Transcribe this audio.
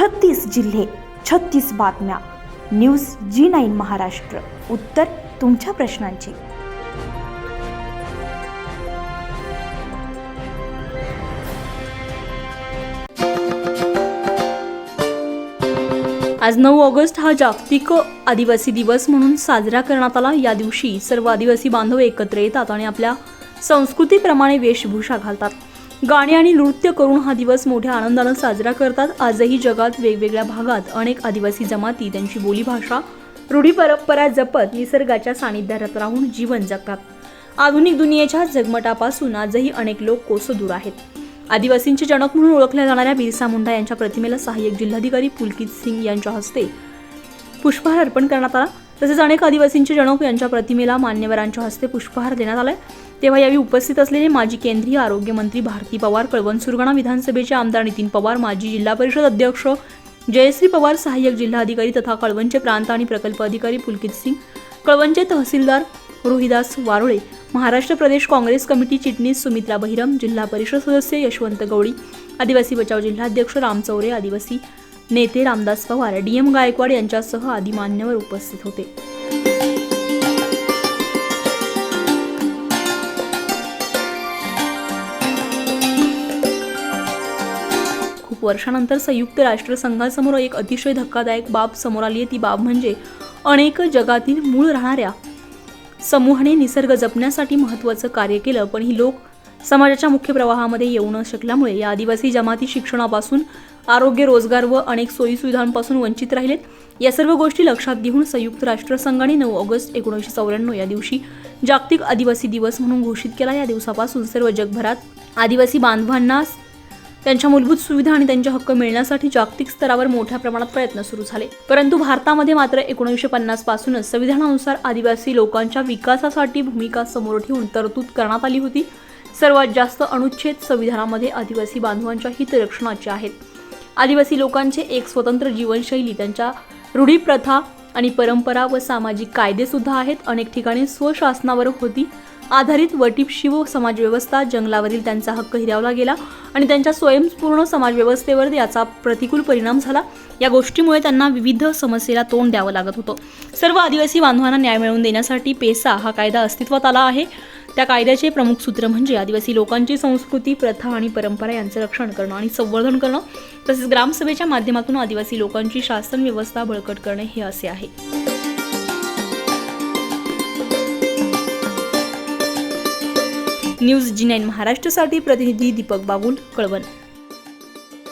छत्तीस जिल्हे छत्तीस बातम्या. News Zee nine Maharashtra. उत्तर तुमच्या प्रश्नांची. आज नऊ ऑगस्ट हा जागतिक आदिवासी दिवस म्हणून साजरा करण्यात आला. या दिवशी सर्व आदिवासी बांधव एकत्र येतात आणि आपल्या संस्कृतीप्रमाणे वेशभूषा घालतात. गाणी आणि नृत्य करून हा दिवस मोठ्या आनंदानं साजरा करतात. आजही जगात वेगवेगळ्या भागात अनेक आदिवासी जमाती त्यांची बोलीभाषा रूढी परंपरा जपत निसर्गाच्या सानिध्यात राहून जीवन जगतात. आधुनिक दुनियेच्या जगमटापासून आजही अनेक लोक कोसो दूर आहेत. आदिवासींचे जनक म्हणून ओळखल्या जाणाऱ्या बिरसा मुंडा यांच्या प्रतिमेला सहाय्यक जिल्हाधिकारी पुलकित सिंग यांच्या हस्ते पुष्पहार अर्पण करण्यात आला. तसेच अनेक आदिवासींचे जनक यांच्या प्रतिमेला मान्यवरांच्या हस्ते पुष्पहार देण्यात आलाय. तेव्हा यावेळी उपस्थित असलेले माजी केंद्रीय आरोग्य मंत्री भारती पवार कळवण सुरगाणा विधानसभेचे आमदार नितीन पवार माजी जिल्हा परिषद अध्यक्ष जयश्री पवार सहाय्यक जिल्हाधिकारी तथा कळवणचे प्रांत आणि प्रकल्प अधिकारी पुलकित सिंग कळवणचे तहसीलदार रोहिदास वारोळे महाराष्ट्र प्रदेश काँग्रेस कमिटी चिटणीस सुमित्रा बहिरम जिल्हा परिषद सदस्य यशवंत गवळी आदिवासी बचाव जिल्हाध्यक्ष राम चौरे आदिवासी नेते रामदास पवार डी एम गायकवाड यांच्यासह आदी मान्यवर उपस्थित होते. खूप वर्षानंतर संयुक्त राष्ट्रसंघासमोर एक अतिशय धक्कादायक बाब समोर आली आहे. ती बाब म्हणजे अनेक जगातील मूळ राहणाऱ्या समूहाने निसर्ग जपण्यासाठी महत्त्वाचं कार्य केलं पण ही लोक समाजाच्या मुख्य प्रवाहामध्ये येऊ न शकल्यामुळे या आदिवासी जमाती शिक्षणापासून आरोग्य रोजगार व अनेक सोयीसुविधांपासून वंचित राहिलेत. या सर्व गोष्टी लक्षात घेऊन संयुक्त राष्ट्रसंघाने नऊ ऑगस्ट एकोणीसशे चौऱ्याण्णव या दिवशी जागतिक आदिवासी दिवस म्हणून घोषित केला. या दिवसापासून सर्व जगभरात आदिवासी बांधवांना त्यांच्या मूलभूत सुविधा आणि त्यांचे हक्क मिळण्यासाठी जागतिक स्तरावर मोठ्या प्रमाणात प्रयत्न सुरू झाले. परंतु भारतामध्ये मात्र एकोणीसशे पन्नास पासूनच संविधानानुसार आदिवासी लोकांच्या विकासासाठी भूमिका समोर ठेवून तरतूद करण्यात आली होती. सर्वात जास्त अनुच्छेद संविधानामध्ये आदिवासी बांधवांच्या हितरक्षणाचे आहेत. आदिवासी लोकांचे एक स्वतंत्र जीवनशैली त्यांच्या रूढी प्रथा आणि परंपरा व सामाजिक कायदेसुद्धा आहेत. अनेक ठिकाणी स्वशासनावर होती. आधारित वटीपशिव समाजव्यवस्था जंगलावरील त्यांचा हक्क हिरावला गेला आणि त्यांच्या स्वयंपूर्ण समाजव्यवस्थेवर याचा प्रतिकूल परिणाम झाला. या गोष्टीमुळे त्यांना विविध समस्येला तोंड द्यावं लागत होतं. सर्व आदिवासी बांधवांना न्याय मिळवून देण्यासाठी पेसा हा कायदा अस्तित्वात आला आहे. त्या कायद्याचे प्रमुख सूत्र म्हणजे आदिवासी लोकांची संस्कृती प्रथा आणि परंपरा यांचं रक्षण करणं आणि संवर्धन करणं. तसेच ग्रामसभेच्या माध्यमातून आदिवासी लोकांची शासन व्यवस्था बळकट करणे हे असे आहे. न्यूज जी नाईन महाराष्ट्रासाठी प्रतिनिधी दीपक बाबुल कळवण.